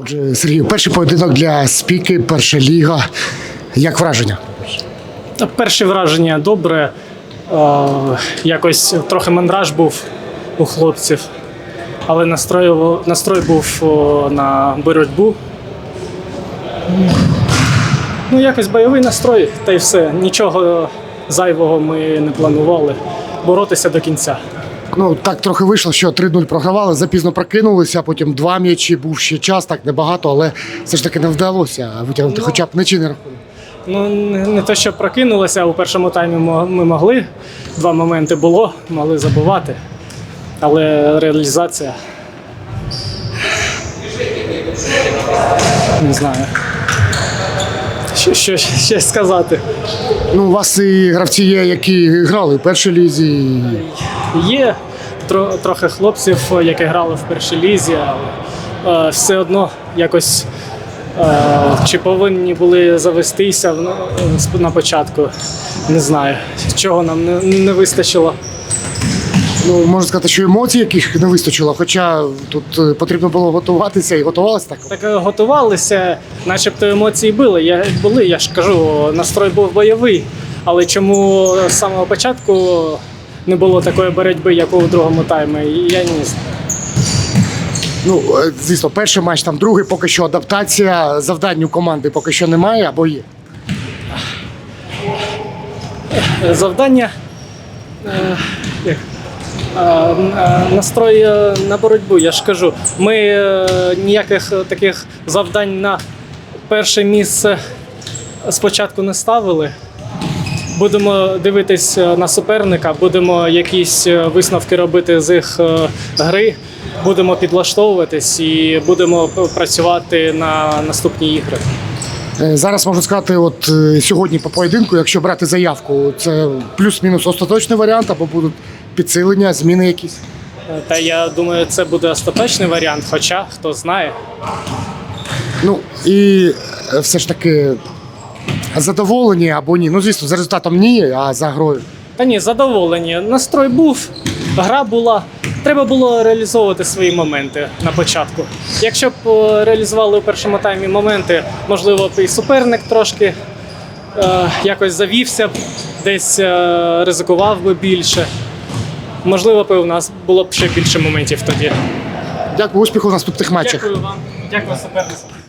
Отже, Сергій, перший поєдинок для спіки, перша ліга. Як враження? Та Перші враження добре. Е, якось трохи мандраж був у хлопців, але настрой, настрой був на боротьбу. Ну, якось бойовий настрой, та й все. Нічого зайвого ми не планували. Боротися до кінця. Ну так трохи вийшло, що 3-0 програвали, запізно прокинулися, потім два м'ячі, був ще час, так небагато, але все ж таки не вдалося витягнути Ну. хоча б нічийний рахунок. Ну, не не те, що прокинулися, у першому таймі ми могли. Два моменти було, могли забувати. Але реалізація. Не знаю. Що, що ще сказати? Ну, у вас і гравці є, які грали в першій лізі. і Є тро, трохи хлопців, які грали в першій лізі, але е, все одно якось е, чи повинні були завестися на- початку. Не знаю, чого нам не, вистачило. Ну, можна сказати, що емоцій яких не вистачило, хоча тут е, потрібно було готуватися і готувалися так. Так е, готувалися, начебто емоції були. Я, були, я ж кажу, настрой був бойовий. Але чому з самого початку не було такої боротьби, як у другому таймі, я не знаю. Ну, е, звісно, перший матч, там другий, поки що адаптація. Завдань у команди поки що немає або є. завдання. е, як? Настрой на боротьбу, я ж кажу. Ми е, ніяких таких завдань на перше місце спочатку не ставили. Будемо дивитись е, на суперника, будемо якісь е, висновки робити з їх е, гри, будемо підлаштовуватись і будемо працювати на наступні ігри. Зараз можна сказати, от сьогодні по поєдинку, якщо брати заявку, це плюс-мінус остаточний варіант, або будуть підсилення, зміни якісь. Та я думаю, це буде остаточний варіант, хоча хто знає. Ну і все ж таки задоволені або ні. Ну, звісно, за результатом ні, а за грою. Та ні, задоволені. Настрой був, гра була. Треба було реалізовувати свої моменти на початку. Якщо б е, реалізували у першому таймі моменти, можливо, б і суперник трошки е, якось завівся б, десь е, ризикував би більше. Можливо, б у нас було б ще більше моментів тоді. Дякую, успіху в наступних матчах. Дякую вам. Дякую супернику.